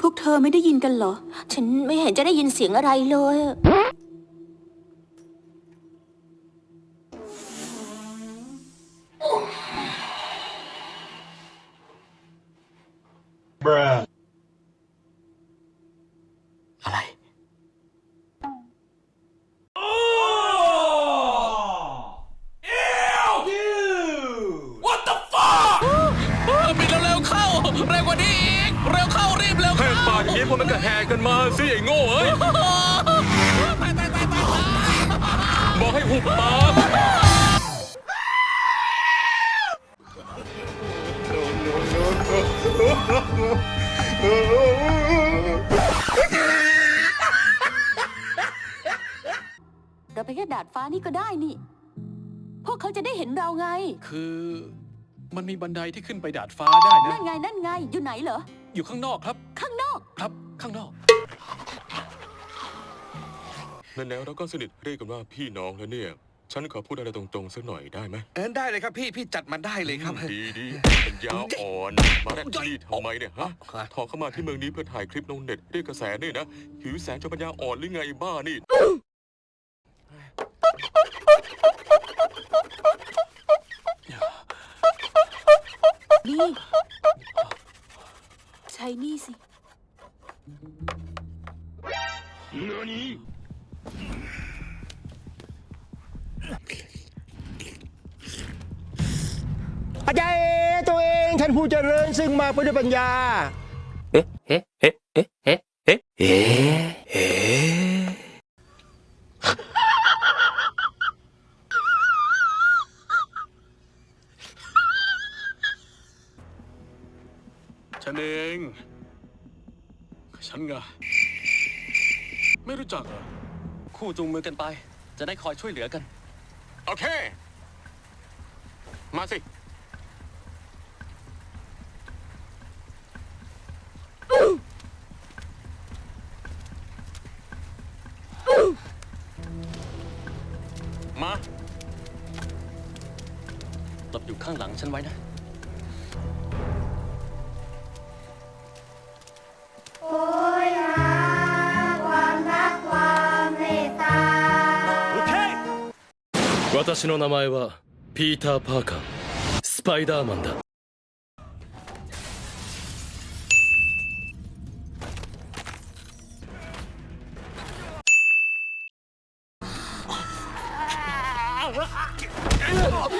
พวกเธอไม่ได้ยินกันเหรอ ฉันไม่เห็นจะได้ยินเสียงอะไรเลย นี้พวกมันก็แห่กันมาสิไอ้โง่เอ้ยตายตายตายตายบอกให้หุบปากเราไปแค่ดาดฟ้านี่ก็ได้นี่ พวกเขาจะได้เห็นเราไง คือมันมีบันไดที่ขึ้นไปดาดฟ้าได้นะ นั่นไงนั่นไงอยู่ไหนเหรอ อยู่ข้างนอกครับ ข้างนอก ครับข้างนอก นั่นแล้วเราก็สนิทเรียกกันว่าพี่น้องแล้วเนี่ย ฉันขอพูดอะไรตรงๆสักหน่อยได้ไหมเออได้เลยครับพี่พี่จัดมาได้เลยครับ ดีดีเป็นยาอ่อน มาแรดที่นี่ทำไมเนี่ยฮะฮะถอเข้ามาที่เมืองนี้เพื่อถ่ายคลิปลงเน็ตเรียกกระแสนี่นะ หิวแสงจนปัญญาอ่อนหรือไงบ้านี่ นี่ ใช้นี่สิ อาจารย์ตัวเองท่านผู้เจริญซึ่งมาไปด้วยปัญญา เอ๊ะเอ๊ะเอ๊ะเอ๊ะเอ๊ะเอ๊ะเอ๊ะเอ๊ะฉันเอง ฉันไงไม่รู้จักเหรอคู่จูงมือกันไป จะได้คอยช่วยเหลือกัน โอเค มาสิ มา หลบอยู่ข้างหลังฉันไว้นะ 私の名前はピーター・パーカースパイダーマンだ。